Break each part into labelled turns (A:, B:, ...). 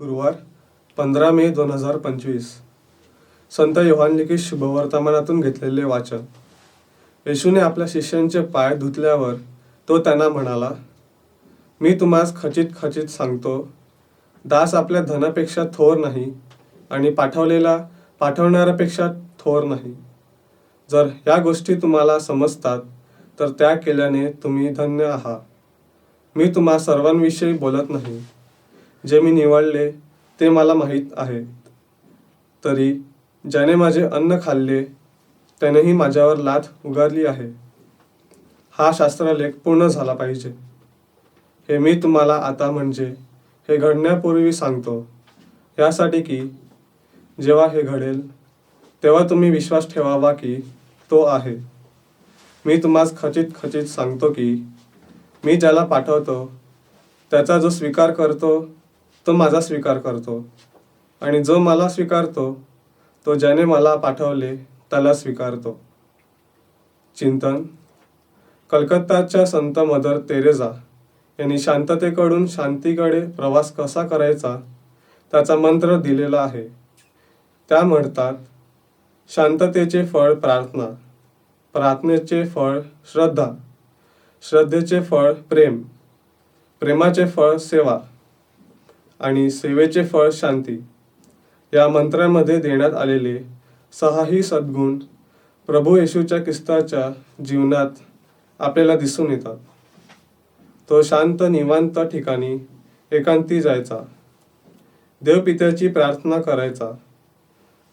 A: गुरुवार पंधरा मे दोन हजार पंचवीस. संत योहान लिखित शुभवर्तमानातून घेतलेले वाचन. येशूने आपल्या शिष्यांचे पाय धुतल्यावर तो त्यांना म्हणाला मी तुम्हास खचित खचित सांगतो दास आपल्या धनापेक्षा थोर नाही आणि पाठवलेला पाठवणाऱ्यापेक्षा थोर नाही. जर ह्या गोष्टी तुम्हाला समजतात तर त्या केल्याने तुम्ही धन्य आहात. मी तुम्हा सर्वांविषयी बोलत नाही. जे मी निवडले ते मला माहीत आहे तरी ज्याने माझे अन्न खाल्ले त्यानेही माझ्यावर लाथ उगारली आहे. हा शास्त्रलेख पूर्ण झाला पाहिजे. हे मी तुम्हाला आता म्हणजे हे घडण्यापूर्वी सांगतो. यासाठी की जेव्हा हे घडेल तेव्हा तुम्ही विश्वास ठेवावा की तो आहे. मी तुम्हास खचित खचित सांगतो की मी ज्याला पाठवतो त्याचा जो स्वीकार करतो तो माझा स्वीकार करतो. आणि जो मला स्वीकारतो तो ज्याने मला पाठवले त्याला स्वीकारतो. चिंतन. कलकत्ताच्या संत मदर तेरेजा यांनी शांततेकडून शांतीकडे प्रवास कसा करायचा त्याचा मंत्र दिलेला आहे. त्या म्हणतात शांततेचे फळ प्रार्थना प्रार्थनेचे फळ श्रद्धा श्रद्धेचे फळ प्रेम प्रेमाचे फळ सेवा आणि सेवेचे फळ शांती. या मंत्रामध्ये देण्यात आलेले सहाही सद्गुण प्रभू येशूच्या किस्ताच्या जीवनात आपल्याला दिसून येतात. तो शांत निवांत ठिकाणी एकांती जायचा. देवपित्याची प्रार्थना करायचा.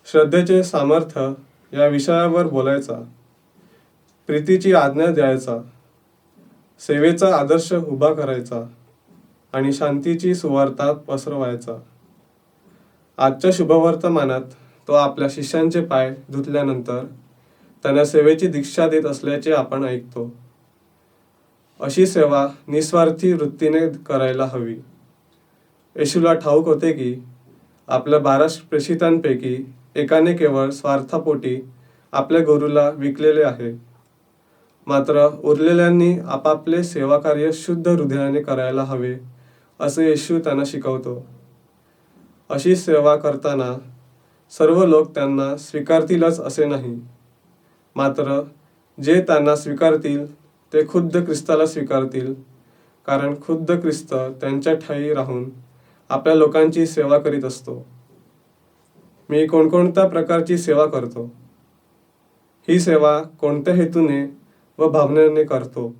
A: श्रद्धेचे सामर्थ्य या विषयावर बोलायचा. प्रीतीची आज्ञा द्यायचा. सेवेचा आदर्श उभा करायचा. आणि शांतीची सुवार्ता पसरवायचा. आजच्या शुभवर्तमानात तो आपल्या शिष्यांचे पाय धुतल्यानंतर त्यांना सेवेची दीक्षा देत असल्याचे आपण ऐकतो. अशी सेवा निस्वार्थी वृत्तीने करायला हवी. येशूला ठाऊक होते की आपल्या बारा प्रेषितांपैकी एकाने केवळ स्वार्थापोटी आपल्या गुरुला विकलेले आहे. मात्र उरलेल्यांनी आपापले सेवाकार्य शुद्ध हृदयाने करायला हवे. असं येशू त्यांना शिकवतो. अशी सेवा करताना सर्व लोक त्यांना स्वीकारतीलच असे नाही. मात्र जे त्यांना स्वीकारतील ते खुद्द ख्रिस्ताला स्वीकारतील कारण खुद्द ख्रिस्त त्यांच्या ठाई राहून आपल्या लोकांची सेवा करीत असतो. मी कोणकोणत्या प्रकारची सेवा करतो? ही सेवा कोणत्या हेतूने व भावनेने करतो?